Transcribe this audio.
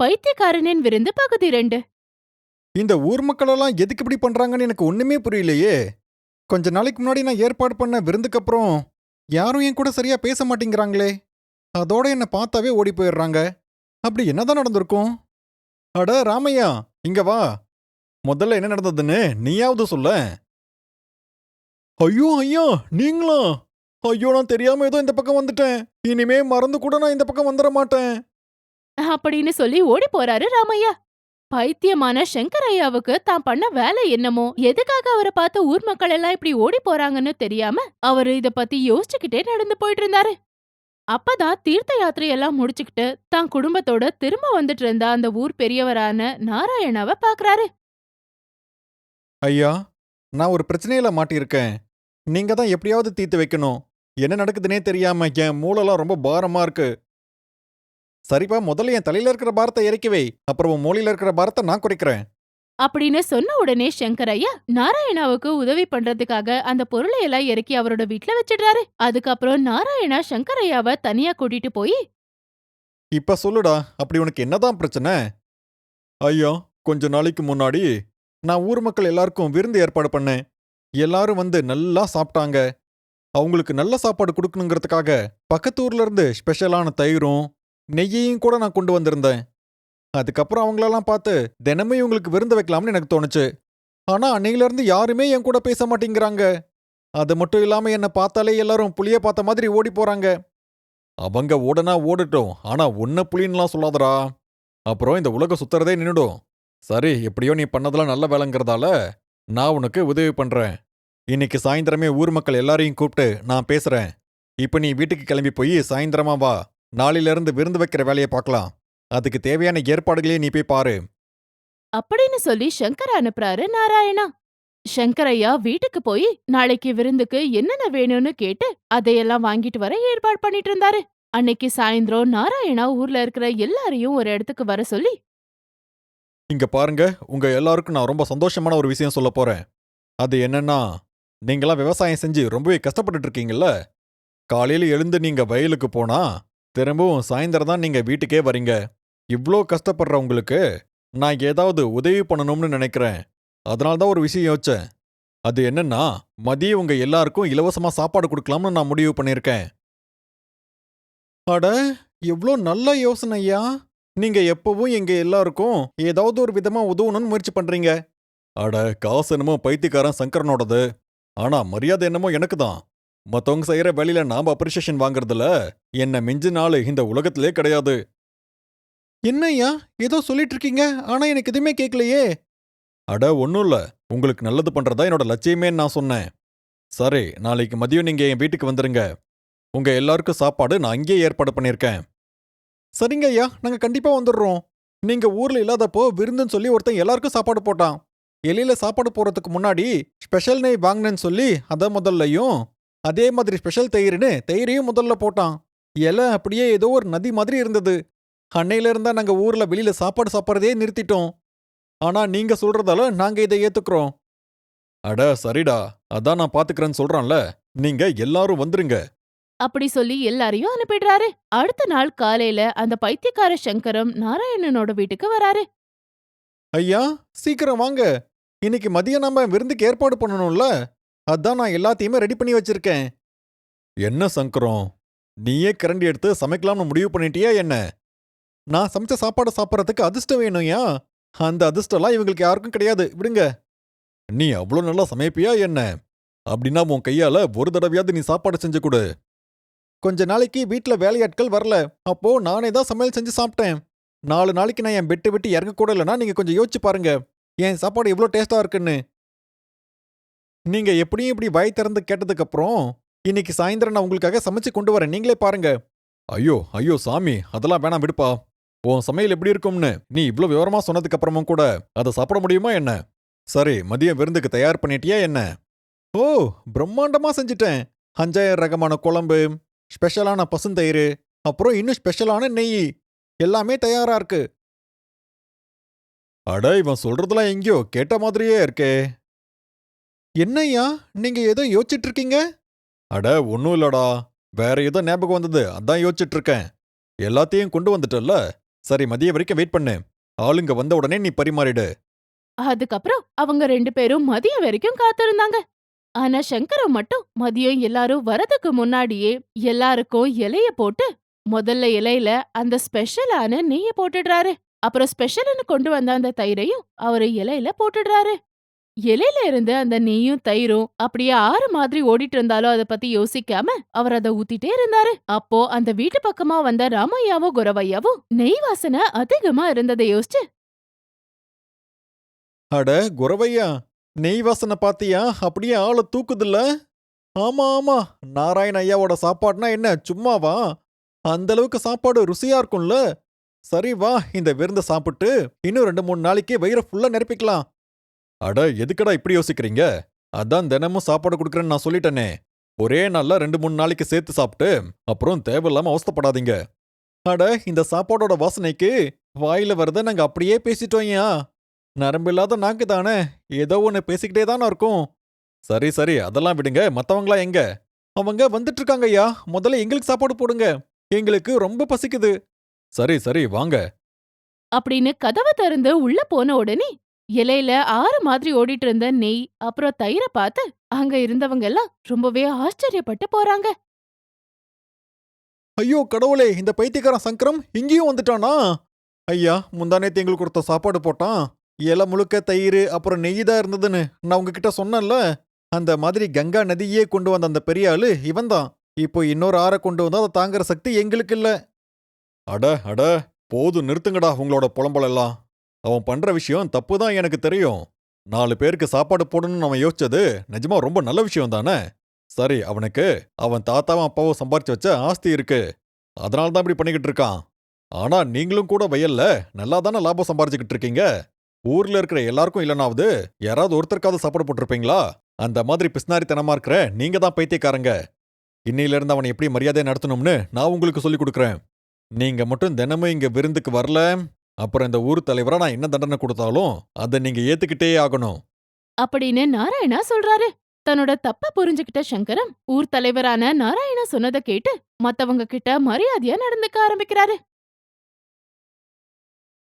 பைத்தியக்காரனின் விருந்து பகுதி ரெண்டு. இந்த ஊர் மக்களெல்லாம் எதுக்கு இப்படி பண்றாங்கன்னு எனக்கு ஒண்ணுமே புரியலையே. கொஞ்ச நாளைக்கு முன்னாடி நான் ஏற்பாடு பண்ண விருந்துக்கு அப்புறம் யாரும் என் கூட சரியா பேச மாட்டேங்கிறாங்களே. அதோட என்னை பார்த்தாவே ஓடி போயிடுறாங்க. அப்படி என்னதான் நடந்திருக்கும்? அட ராமையா இங்க வா. முதல்ல என்ன நடந்ததுன்னு நீயாவது சொல்ல. ஐயோ ஐயா நீங்களா? ஐயோ நான் தெரியாம ஏதோ இந்த பக்கம் வந்துட்டேன். இனிமே மறந்து கூட நான் இந்த பக்கம் வந்துட மாட்டேன். அப்படின்னு சொல்லி ஓடி போறாரு ராமையா. பைத்தியமான சங்கரையாவுக்கு தான் பண்ண வேலை என்னமோ? எதுக்காக அவரை பார்த்து ஊர் மக்கள் எல்லாம் இப்படி ஓடி போறாங்கன்னு தெரியாம அவரு இத பத்தி யோசிச்சுக்கிட்டே நடந்து போயிட்டு இருந்தாரு. அப்பதான் தீர்த்த யாத்திரையெல்லாம் முடிச்சுக்கிட்டு தான் குடும்பத்தோட திரும்ப வந்துட்டு இருந்த அந்த ஊர் பெரியவரான நாராயணாவை பாக்குறாரு. ஐயா நான் ஒரு பிரச்சனையில மாட்டியிருக்கேன். நீங்க தான் எப்படியாவது தீர்த்து வைக்கணும். என்ன நடக்குதுன்னே தெரியாம என் மூளைலாம் ரொம்ப பாரமா இருக்கு. சரிப்பா முதல்ல என் தலையில இருக்கிற பாரத்தை இறக்கி வை அப்புறம் உன் மூளையில இருக்கிற பாரத்தை நான் குறைக்கிறேன். அப்படின்னு சொன்ன உடனே சங்கரையா நாராயணாவுக்கு உதவி பண்றதுக்காக அந்த பொருளை எல்லாம் இறக்கி அவரோட வீட்ல வச்சிடுறாரு. அதுக்கப்புறம் நாராயணா சங்கரையாவை தனியா கூட்டிட்டு போய் இப்ப சொல்லுடா அப்படி உனக்கு என்னதான் பிரச்சனை? ஐயா கொஞ்ச நாளைக்கு முன்னாடி நான் ஊர் மக்கள் எல்லாருக்கும் விருந்து ஏற்பாடு பண்ணேன். எல்லாரும் வந்து நல்லா சாப்பிட்டாங்க. அவங்களுக்கு நல்ல சாப்பாடு கொடுக்கணுங்கிறதுக்காக பக்கத்து ஊர்ல இருந்து ஸ்பெஷலான தயிரும் நெய்யையும் கூட நான் கொண்டு வந்திருந்தேன். அதுக்கப்புறம் அவங்களெல்லாம் பார்த்து தினமும் இவங்களுக்கு விருந்து வைக்கலாம்னு எனக்கு தோணுச்சு. ஆனா அன்னையிலேருந்து யாருமே என் கூட பேச மாட்டேங்கிறாங்க. அது மட்டும் இல்லாம என்னை பார்த்தாலே எல்லாரும் புளிய பார்த்த மாதிரி ஓடி போறாங்க. அவங்க ஓடனா ஓடட்டும். ஆனா உன்ன புளின்லாம் சொல்லாதடா. அப்புறம் இந்த உலகம் சுத்துறதே நின்னுடும். சரி எப்படியோ நீ பண்ணதெல்லாம் நல்ல வேலைங்கிறதால நான் உனக்கு உதவி பண்றேன். இன்னைக்கு சாயந்தரமே ஊர் மக்கள் எல்லாரையும் கூப்பிட்டு நான் பேசுறேன். இப்ப நீ வீட்டுக்கு கிளம்பி போய் சாயந்தரமா வா. நாளையில இருந்து விருந்து வைக்கிற வேலையை பார்க்கலாம். அதுக்கு தேவையான ஏற்பாடுகளையும் நீ போய் பாரு. அப்படின்னு சொல்லி சங்கர் அனுப்புறாரு நாராயணா. சங்கரையா வீட்டுக்கு போய் நாளைக்கு விருந்துக்கு என்னென்ன வேணும்னு கேட்டு அதையெல்லாம் வாங்கிட்டு வர ஏற்பாடு பண்ணிட்டு இருந்தாரு. அன்னைக்கு சாயந்தரம் நாராயணா ஊர்ல இருக்கிற எல்லாரையும் ஒரு இடத்துக்கு வர சொல்லி இங்க பாருங்க உங்க எல்லாருக்கும் நான் ரொம்ப சந்தோஷமான ஒரு விஷயம் சொல்ல போறேன். அது என்னன்னா நீங்களாம் விவசாயம் செஞ்சு ரொம்பவே கஷ்டப்பட்டுட்டு இருக்கீங்கல்ல? காலையில எழுந்து நீங்க வயலுக்கு போனா திரும்பவும் சாயந்தரம் தான் நீங்க வீட்டுக்கே வரீங்க. இவ்ளோ கஷ்டப்படுற உங்களுக்கு நான் ஏதாவது உதவி பண்ணணும்னு நினைக்கிறேன். அதனால தான் ஒரு விஷயம் யோசிச்சேன். அது என்னன்னா மதியம் உங்க எல்லாருக்கும் இலவசமா சாப்பாடு கொடுக்கலாம்னு நான் முடிவு பண்ணியிருக்கேன். அட எவ்வளோ நல்ல யோசனை ஐயா. நீங்க எப்பவும் எங்க எல்லாருக்கும் ஏதாவது ஒரு விதமா உதவணும்னு முயற்சி பண்றீங்க. அட காசு என்னமோ பைத்தியக்காரன் சங்கரனோடது. ஆனா மரியாதை என்னமோ எனக்கு தான் மத்தவங்க செய்யற வேலையில நாம அப்ரிசியேஷன் வாங்குறதுல என்ன மிஞ்சு ஆளு இந்த உலகத்திலே கிடையாது. என்னய்யா? ஏதோ சொல்லிட்டு இருக்கீங்க ஆனா எனக்கு எதுவுமே கேட்கலையே அட ஒன்றும் இல்ல. உங்களுக்கு நல்லது பண்றதா என்னோட லட்சியமே நான் சொன்னேன். சரி நாளைக்கு மதியம் நீங்க என் வீட்டுக்கு வந்துருங்க. உங்க எல்லாருக்கும் சாப்பாடு நான் அங்கேயே ஏற்பாடு பண்ணியிருக்கேன் சரிங்க ஐயா நாங்க கண்டிப்பா வந்துடுறோம். நீங்க ஊர்ல இல்லாதப்போ விருந்துன்னு சொல்லி ஒருத்தன் எல்லாருக்கும் சாப்பாடு போட்டான். எலியில சாப்பாடு போறதுக்கு முன்னாடி ஸ்பெஷல் நெய் வாங்கினேன்னு சொல்லி அத முதல்லையும் அதே மாதிரி ஸ்பெஷல் தயிர்னு தயிரையும் முதல்ல போட்டான். இலை அப்படியே ஏதோ ஒரு நதி மாதிரி இருந்தது. அன்னையில இருந்தா நாங்க ஊர்ல வெளியில சாப்பாடு சாப்பிட்றதே நிறுத்திட்டோம். ஆனா நீங்க சொல்றதால நாங்க இதை ஏத்துக்கிறோம். அட சரிடா. அதான் நான் பாத்துக்கிறேன்னு சொல்றான்ல. நீங்க எல்லாரும் வந்துருங்க. அப்படி சொல்லி எல்லாரையும் அனுப்பிடுறாரு. அடுத்த நாள் காலையில அந்த பைத்தியக்கார சங்கரம் நாராயணனோட வீட்டுக்கு வராரு. ஐயா சீக்கிரம் வாங்க. இன்னைக்கு மதியம் நாம விருந்துக்கு ஏற்பாடு பண்ணணும்ல? அதான் நான் எல்லாத்தையுமே ரெடி பண்ணி வச்சிருக்கேன். என்ன சங்கரம்? நீயே கரண்டி எடுத்து சமைக்கலாம்னு முடிவு பண்ணிட்டியா என்ன? நான் சமைச்ச சாப்பாடு சாப்பிட்றதுக்கு அதிர்ஷ்டம் வேணும்யா? அந்த அதிர்ஷ்டம்லாம் இவங்களுக்கு யாருக்கும் கிடையாது. விடுங்க. நீ அவ்வளோ நல்லா சமைப்பியா என்ன? அப்படின்னா உன் கையால ஒரு தடவையாவது நீ சாப்பாடு செஞ்சு கொடு. கொஞ்ச நாளைக்கு வீட்ல வேலையாட்கள் வரல. அப்போ நானே தான் சமையல் செஞ்சு சாப்பிட்டேன். நாலு நாளைக்கு நான் என் பெட்டு விட்டு இறங்க கூட இல்லைன்னா நீங்கள் கொஞ்சம் யோசிச்சு பாருங்க. என் சாப்பாடு எவ்வளோ டேஸ்ட்டாக இருக்குன்னு. நீங்க எப்படியும் இப்படி வாய் திறந்து கேட்டதுக்கு அப்புறம் இன்னைக்கு சாயந்தரம் நான் உங்களுக்காக சமைச்சு கொண்டு வரேன். நீங்களே பாருங்க. ஐயோ ஐயோ சாமி அதெல்லாம் வேணாம் விடுப்பா. உன் சமையல் எப்படி இருக்கும்னு நீ இவ்ளோ விவரமா சொன்னதுக்கு அப்புறமும் கூட அதை சாப்பிட முடியுமா என்ன? சரி மதியம் விருந்துக்கு தயார் பண்ணிட்டியா என்ன? ஓ பிரம்மாண்டமா செஞ்சிட்டேன். அஞ்சாயிரம் ரகமான குழம்பு ஸ்பெஷலான பசுந்தயிர் அப்புறம் இன்னும் ஸ்பெஷலான நெய். எல்லாமே தயாரா இருக்கு. அட இவன் சொல்றதெல்லாம் எங்கேயோ கேட்ட மாதிரியே இருக்கே. என்னய்யா? நீங்க ஏதோ யோசிச்சுட்டு இருக்கீங்க அட ஒன்றும் இல்லடா. வேற ஏதோ ஞாபகம் வந்தது. அதான் யோசிச்சுட்டு இருக்கேன் எல்லாத்தையும் கொண்டு வந்துட்டல்ல? சரி மதிய வரைக்கும் வெயிட் பண்ணு. ஆளுங்க வந்த உடனே நீ பரிமாறிடு. அதுக்கப்புறம் அவங்க ரெண்டு பேரும் மதியம் வரைக்கும் காத்திருந்தாங்க. ஆனா சங்கரம் மட்டும் மதியம் எல்லாரும் வரதுக்கு முன்னாடியே எல்லாருக்கும் இலைய போட்டு முதல்ல இலையில அந்த ஸ்பெஷலான நெய்ய போட்டுடுறாரு. அப்புறம் ஸ்பெஷல்னு கொண்டு வந்த அந்த தயிரையும் அவரு இலையில போட்டுடுறாரு. இலையில இருந்து அந்த நெய்யும் தயிரும் அப்படியே ஆறு மாதிரி ஓடிட்டு இருந்தாலும் அத பத்தி யோசிக்காம அவர் அத ஊத்திட்டே இருந்தாரு. அப்போ அந்த வீட்டு பக்கமா வந்த ராமையாவும் குரவையாவும் நெய் வாசனை அதிகமா இருந்ததை யோசிச்சு அட குரவையா நெய் வாசனை பாத்தியா? அப்படியே ஆளை தூக்குதுல்ல? ஆமா ஆமா நாராயண ஐயாவோட சாப்பாடுனா என்ன சும்மாவா? அந்த அளவுக்கு சாப்பாடு ருசியா இருக்கும்ல. சரி வா இந்த விருந்த சாப்பிட்டு இன்னும் ரெண்டு மூணு நாளைக்கு வயிறு ஃபுல்லா நிரப்பிக்கலாம். அட எதுக்கடா இப்படி யோசிக்கிறீங்க? அதான் தினமும் சாப்பாடு கொடுக்குறேன்னு நான் சொல்லிட்டேனே. ஒரே நாள்ல ரெண்டு மூணு நாளைக்கு சேர்த்து சாப்பிட்டு அப்புறம் தேவையில்லாம அவஸ்தப்படாதீங்க. அட இந்த சாப்பாடோட வாசனைக்கு வாயில வரத நாங்க அப்படியே பேசிட்டோம் ஐயா. நரம்பில்லாத நாக்கு தானே ஏதோ ஒன்று பேசிக்கிட்டே தானே இருக்கும். சரி சரி அதெல்லாம் விடுங்க மத்தவங்களா எங்க? அவங்க வந்துட்டு இருக்காங்க ஐயா முதல்ல எங்களுக்கு சாப்பாடு போடுங்க. எங்களுக்கு ரொம்ப பசிக்குது. சரி சரி வாங்க. அப்படின்னு கதவை திறந்து உள்ள போன உடனே இலையில ஆறு மாதிரி ஓடிட்டு இருந்த நெய் அப்புறம் தயிரை பார்த்து அங்க இருந்தவங்க எல்லாம் ரொம்பவே ஆச்சரியப்பட்டு போறாங்க. ஐயோ கடவுளே! இந்த பைத்தியக்காரன் சங்கரம் இங்கேயும் வந்துட்டானா? ஐயா முந்தானேத்து எங்களுக்கு கொடுத்த சாப்பாடு போட்டான். இலை முழுக்க தயிர் அப்புறம் நெய் தான் இருந்ததுன்னு நான் உங்ககிட்ட சொன்னேன்ல. அந்த மாதிரி கங்கா நதியே கொண்டு வந்த அந்த பெரிய ஆளு இவன்தான் இப்போ இன்னொரு ஆறை கொண்டு வந்தா அதை தாங்குற சக்தி எங்களுக்கு இல்ல. அட அட போதும் நிறுத்துங்கடா உங்களோட புலம்பல் எல்லாம். அவன் பண்ற விஷயம் தப்பு தான் எனக்கு தெரியும். நாலு பேருக்கு சாப்பாடு போடணும்னு அவன் யோசிச்சது நிஜமா ரொம்ப நல்ல விஷயம் தானே? சரி அவனுக்கு அவன் தாத்தாவும் அப்பாவும் சம்பாரிச்சு வச்ச ஆஸ்தி இருக்கு. அதனால தான் இப்படி பண்ணிக்கிட்டு இருக்கான். ஆனா நீங்களும் கூட வயல்ல நல்லா தானே லாபம் சம்பாரிச்சுக்கிட்டு இருக்கீங்க? ஊர்ல இருக்கிற எல்லாருக்கும் இல்லைனாவது யாராவது ஒருத்தருக்காவது சாப்பாடு போட்டிருப்பீங்களா? அந்த மாதிரி பிஸ்னாரித்தனமா இருக்கிற நீங்க தான் பைத்தியக்காரங்க. இன்னையிலிருந்து அவனை எப்படி மரியாதை நடத்தணும்னு நான் உங்களுக்கு சொல்லிக் கொடுக்குறேன். நீங்க மட்டும் தினமும் இங்க விருந்துக்கு வரல. அப்புறம் இந்த ஊர் தலைவரா நான் என்ன தண்டனை கொடுத்தாலும் அதை நீங்க ஏத்துக்கிட்டே ஆகணும். அப்படின்னு நாராயணா சொல்றாரு. தன்னோட தப்ப புரிஞ்சுகிட்ட சங்கரம் ஊர் தலைவரான நாராயணா சொன்னதை கேட்டு மத்தவங்க கிட்ட மரியாதையா நடந்துக்க ஆரம்பிக்கிறாரு.